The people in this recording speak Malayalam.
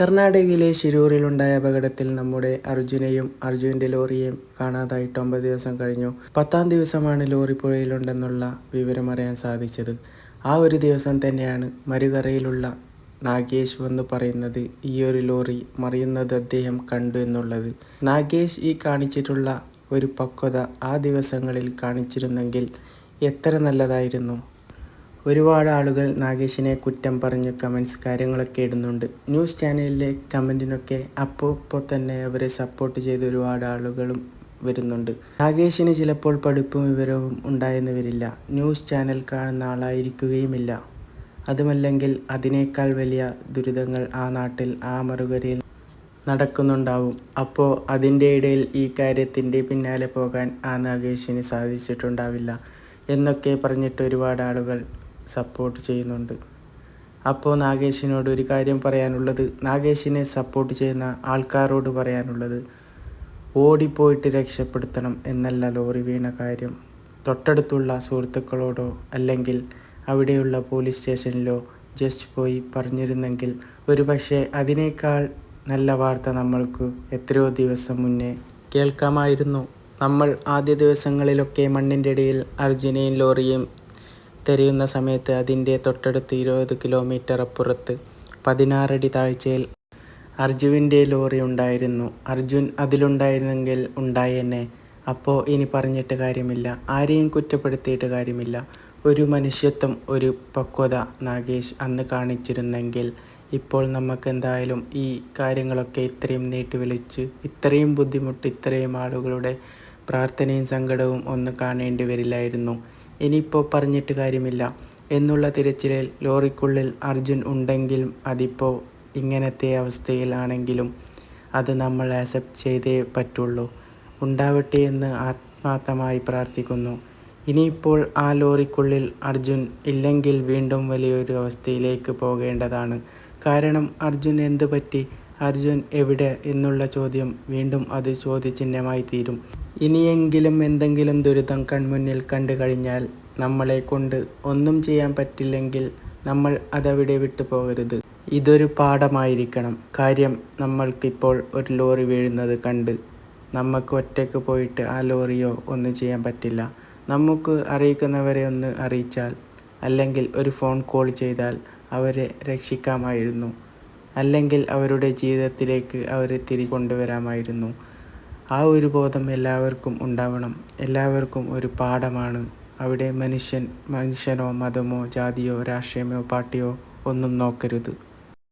കർണാടകയിലെ ശിരൂരിലുണ്ടായ അപകടത്തിൽ നമ്മുടെ അർജുനെയും അർജുന്റെ ലോറിയെയും കാണാതായിട്ട് ഒമ്പത് ദിവസം കഴിഞ്ഞു. പത്താം ദിവസമാണ് ലോറി പുഴയിലുണ്ടെന്നുള്ള വിവരമറിയാൻ സാധിച്ചത്. ആ ഒരു ദിവസം തന്നെയാണ് മരുകരയിലുള്ള നാഗേഷ് എന്ന് പറയുന്നത് ഈ ഒരു ലോറി മറിയുന്നത് അദ്ദേഹം കണ്ടു എന്നുള്ളത്. നാഗേഷ് ഈ കാണിച്ചിട്ടുള്ള ഒരു പക്വത ആ ദിവസങ്ങളിൽ കാണിച്ചിരുന്നെങ്കിൽ എത്ര നല്ലതായിരുന്നു. ഒരുപാട് ആളുകൾ നാഗേഷിനെ കുറ്റം പറഞ്ഞു കമൻസ് കാര്യങ്ങളൊക്കെ ഇടുന്നുണ്ട്. ന്യൂസ് ചാനലിലെ കമന്റിനൊക്കെ അപ്പോൾ ഇപ്പോൾ തന്നെ അവരെ സപ്പോർട്ട് ചെയ്ത ഒരുപാട് ആളുകളും വരുന്നുണ്ട്. നാഗേഷിന് ചിലപ്പോൾ പഠിപ്പും വിവരവും ഉണ്ടായെന്ന് വരില്ല. ന്യൂസ് ചാനൽ കാണുന്ന ആളായിരിക്കുകയുമില്ല. അതുമല്ലെങ്കിൽ അതിനേക്കാൾ വലിയ ദുരിതങ്ങൾ ആ നാട്ടിൽ ആ മറുകരയിൽ നടക്കുന്നുണ്ടാവും. അപ്പോൾ അതിന്റെ ഇടയിൽ ഈ കാര്യത്തിന്റെ പിന്നാലെ പോകാൻ ആ നാഗേഷിന് സാധിച്ചിട്ടുണ്ടാവില്ല എന്നൊക്കെ പറഞ്ഞിട്ട് ഒരുപാട് ആളുകൾ സപ്പോർട്ട് ചെയ്യുന്നുണ്ട്. അപ്പോൾ നാഗേഷിനോട് ഒരു കാര്യം പറയാനുള്ളത്. നാഗേഷിനെ സപ്പോർട്ട് ചെയ്യുന്ന ആൾക്കാരോട് പറയാനുള്ളത് ഓടിപ്പോയിട്ട് രക്ഷപ്പെടുത്തണം എന്നല്ല ലോറി വീണ കാര്യം. തൊട്ടടുത്തുള്ള സുഹൃത്തുക്കളോടോ അല്ലെങ്കിൽ അവിടെയുള്ള പോലീസ് സ്റ്റേഷനിലോ ജസ്റ്റ് പോയി പറഞ്ഞിരുന്നെങ്കിൽ ഒരു പക്ഷേ അതിനേക്കാൾ നല്ല വാർത്ത നമ്മൾക്ക് എത്രയോ ദിവസം മുന്നേ കേൾക്കാമായിരുന്നു. നമ്മൾ ആദ്യ ദിവസങ്ങളിലൊക്കെ മണ്ണിന്റെ ഇടയിൽ അർജുനയും ലോറിയും തിരയുന്ന സമയത്ത് അതിന്റെ തൊട്ടടുത്ത് ഇരുപത് കിലോമീറ്റർ അപ്പുറത്ത് പതിനാറടി താഴ്ചയിൽ അർജുവിന്റെ ലോറി ഉണ്ടായിരുന്നു. അർജുൻ അതിലുണ്ടായിരുന്നെങ്കിൽ ഉണ്ടായെന്നെ അപ്പോൾ ഇനി പറഞ്ഞിട്ട് കാര്യമില്ല. ആരെയും കുറ്റപ്പെടുത്തിയിട്ട് കാര്യമില്ല. ഒരു മനുഷ്യത്വം ഒരു പക്വത നാഗേഷ് അന്ന് കാണിച്ചിരുന്നെങ്കിൽ ഇപ്പോൾ നമുക്ക് എന്തായാലും ഈ കാര്യങ്ങളൊക്കെ ഇത്രയും നീട്ടി വിളിച്ച് ഇത്രയും ബുദ്ധിമുട്ട് ഇത്രയും ആളുകളുടെ പ്രാർത്ഥനയും സങ്കടവും ഒന്ന് കാണേണ്ടി വരില്ലായിരുന്നു. ഇനിയിപ്പോൾ പറഞ്ഞിട്ട് കാര്യമില്ല. എന്നുള്ള തിരച്ചിലിൽ ലോറിക്കുള്ളിൽ അർജുൻ ഉണ്ടെങ്കിലും അതിപ്പോൾ ഇങ്ങനത്തെ അവസ്ഥയിലാണെങ്കിലും അത് നമ്മൾ ആക്സെപ്റ്റ് ചെയ്തേ പറ്റുള്ളൂ. ഉണ്ടാവട്ടെ എന്ന് ആത്മാർത്ഥമായി പ്രാർത്ഥിക്കുന്നു. ഇനിയിപ്പോൾ ആ ലോറിക്കുള്ളിൽ അർജുൻ ഇല്ലെങ്കിൽ വീണ്ടും വലിയൊരു അവസ്ഥയിലേക്ക് പോകേണ്ടതാണ്. കാരണം അർജുൻ എന്ത് പറ്റി അർജുൻ എവിടെ? എന്നുള്ള ചോദ്യം വീണ്ടും അത് ചോദ്യചിഹ്നമായി തീരും. ഇനിയെങ്കിലും എന്തെങ്കിലും ദുരിതം കൺമുന്നിൽ കണ്ടു കഴിഞ്ഞാൽ നമ്മളെ കൊണ്ട് ഒന്നും ചെയ്യാൻ പറ്റില്ലെങ്കിൽ നമ്മൾ അതവിടെ വിട്ടു പോകരുത്. ഇതൊരു പാഠമായിരിക്കണം. കാര്യം നമ്മൾക്കിപ്പോൾ ഒരു ലോറി വീഴുന്നത് കണ്ട് നമുക്ക് ഒറ്റയ്ക്ക് പോയിട്ട് ആ ലോറിയോ ഒന്നും ചെയ്യാൻ പറ്റില്ല. നമുക്ക് അറിയിക്കുന്നവരെ ഒന്ന് അറിയിച്ചാൽ അല്ലെങ്കിൽ ഒരു ഫോൺ കോൾ ചെയ്താൽ അവരെ രക്ഷിക്കാമായിരുന്നു. അല്ലെങ്കിൽ അവരുടെ ജീവിതത്തിലേക്ക് അവരെ തിരിച്ചു കൊണ്ടുവരാമായിരുന്നു. ആ ഒരു ബോധം എല്ലാവർക്കും ഉണ്ടാവണം. എല്ലാവർക്കും ഒരു പാഠമാണ്. അവിടെ മനുഷ്യൻ മനുഷ്യനോ മതമോ ജാതിയോ രാഷ്ട്രീയമോ പാർട്ടിയോ ഒന്നും നോക്കരുത്.